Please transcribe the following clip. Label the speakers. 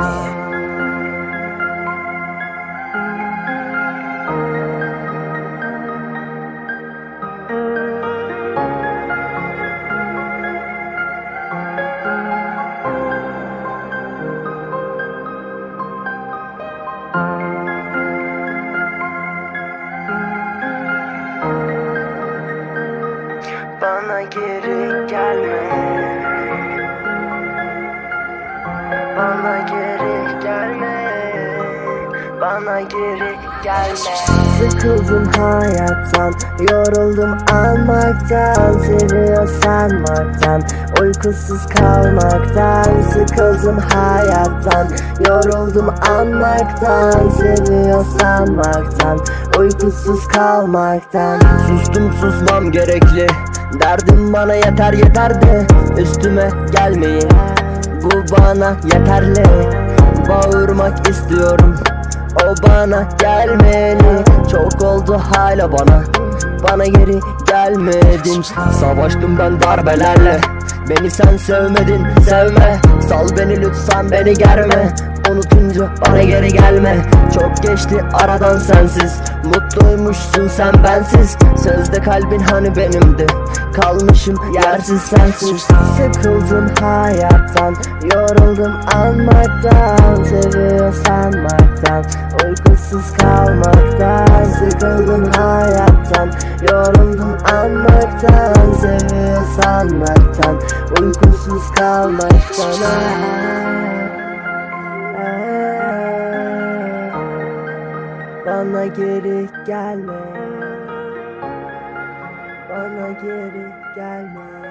Speaker 1: Bana Bana geri gelme. Bana geri gelme. Sıkıldım hayattan Yoruldum almaktan Seviyorsan maktan Uykusuz kalmaktan Sıkıldım hayattan Yoruldum anmaktan Seviyorsan maktan Uykusuz kalmaktan. Sustum susmam gerekli Derdim bana yeter yeter de Üstüme gelmeyin Bu bana yeterli. Bağırmak istiyorum. O bana gelmeli. Çok oldu hala bana. Bana geri gelmedin. Savaştım ben darbelerle. Beni sen sevmedin sevme. Sal beni lütfen beni germe Unutunca bana geri gelme. Çok geçti aradan sensiz. Mutluymuşsun sen bensiz. Sözde kalbin hani benimdi. Kalmışım yersiz sensiz. Sıkıldım hayattan. Yoruldum anmaktan. Seviyorsan maktan Uykusuz kalmaktan. Sıkıldım hayattan. Yoruldum anmaktan. Seviyorsan maktan Uykusuz kalmaktan Bana geri gelme. Bana geri gelme